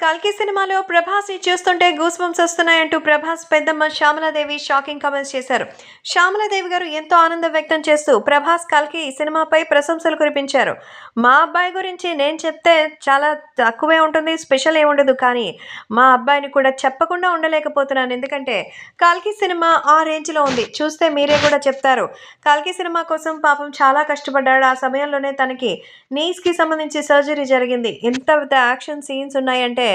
కల్కి సినిమాలో ప్రభాస్ని చూస్తుంటే గూస్ బంప్స్ వస్తున్నాయంటూ ప్రభాస్ పెద్దమ్మ శ్యామలాదేవి షాకింగ్ కామెంట్స్ చేశారు. శ్యామలాదేవి గారు ఎంతో ఆనందం వ్యక్తం చేస్తూ ప్రభాస్ కల్కి ఈ సినిమాపై ప్రశంసలు కురిపించారు. మా అబ్బాయి గురించి నేను చెప్తే చాలా తక్కువే ఉంటుంది స్పెషల్ ఏముండదు కానీ మా అబ్బాయిని కూడా చెప్పకుండా ఉండలేకపోతున్నాను. ఎందుకంటే కల్కి సినిమా ఆ రేంజ్లో ఉంది. చూస్తే మీరే కూడా చెప్తారు. కల్కి సినిమా కోసం పాపం చాలా కష్టపడ్డాడు. ఆ సమయంలోనే తనకి నీస్కి సంబంధించి సర్జరీ జరిగింది. ఎంత యాక్షన్ సీన్స్ ఉన్నాయంటే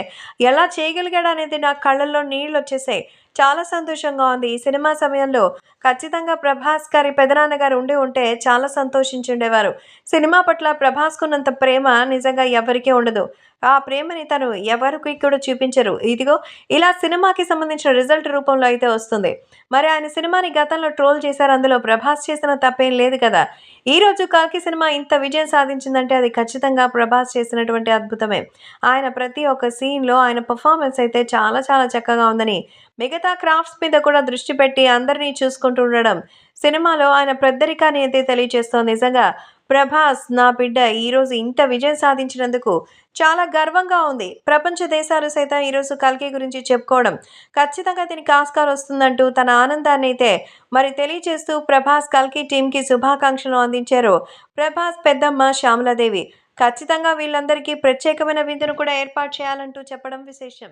ఎలా చేయగలిగాడు అనేది నా కళ్ళల్లో నీళ్ళు వచ్చేసాయి చాలా సంతోషంగా ఉంది. ఈ సినిమా సమయంలో ఖచ్చితంగా ప్రభాస్ గారి పెదనాన్న గారు ఉండి ఉంటే చాలా సంతోషించుండేవారు. సినిమా పట్ల ప్రభాస్కున్నంత ప్రేమ నిజంగా ఎవరికీ ఉండదు. ఆ ప్రేమని తను ఎవరికి కూడా చూపించరు. ఇదిగో ఇలా సినిమాకి సంబంధించిన రిజల్ట్ రూపంలో అయితే వస్తుంది. మరి ఆయన సినిమాని గతంలో ట్రోల్ చేశారు. అందులో ప్రభాస్ చేసిన తప్పేం లేదు కదా. ఈ రోజు కాకి సినిమా ఇంత విజయం సాధించిందంటే అది ఖచ్చితంగా ప్రభాస్ చేసినటువంటి అద్భుతమే. ఆయన ప్రతి ఒక్క సీన్లో ఆయన పర్ఫార్మెన్స్ అయితే చాలా చాలా చక్కగా ఉందని మిగతా క్రాఫ్ట్స్ మీద కూడా దృష్టి పెట్టి అందరినీ చూసుకుంటూ ఉండడం సినిమాలో ఆయన పెద్దరికాన్ని అయితే తెలియజేస్తోంది. నిజంగా ప్రభాస్ నా బిడ్డ ఈరోజు ఇంత విజయం సాధించినందుకు చాలా గర్వంగా ఉంది. ప్రపంచ దేశాలు సైతం ఈరోజు కల్కి గురించి చెప్పుకోవడం ఖచ్చితంగా దీనికి ఆస్కార్ వస్తుందంటూ తన ఆనందాన్ని అయితే మరి తెలియజేస్తూ ప్రభాస్ కల్కి టీంకి శుభాకాంక్షలు అందించారు ప్రభాస్ పెద్దమ్మ శ్యామలాదేవి. ఖచ్చితంగా వీళ్ళందరికీ ప్రత్యేకమైన విందును కూడా ఏర్పాటు చేయాలంటూ చెప్పడం విశేషం.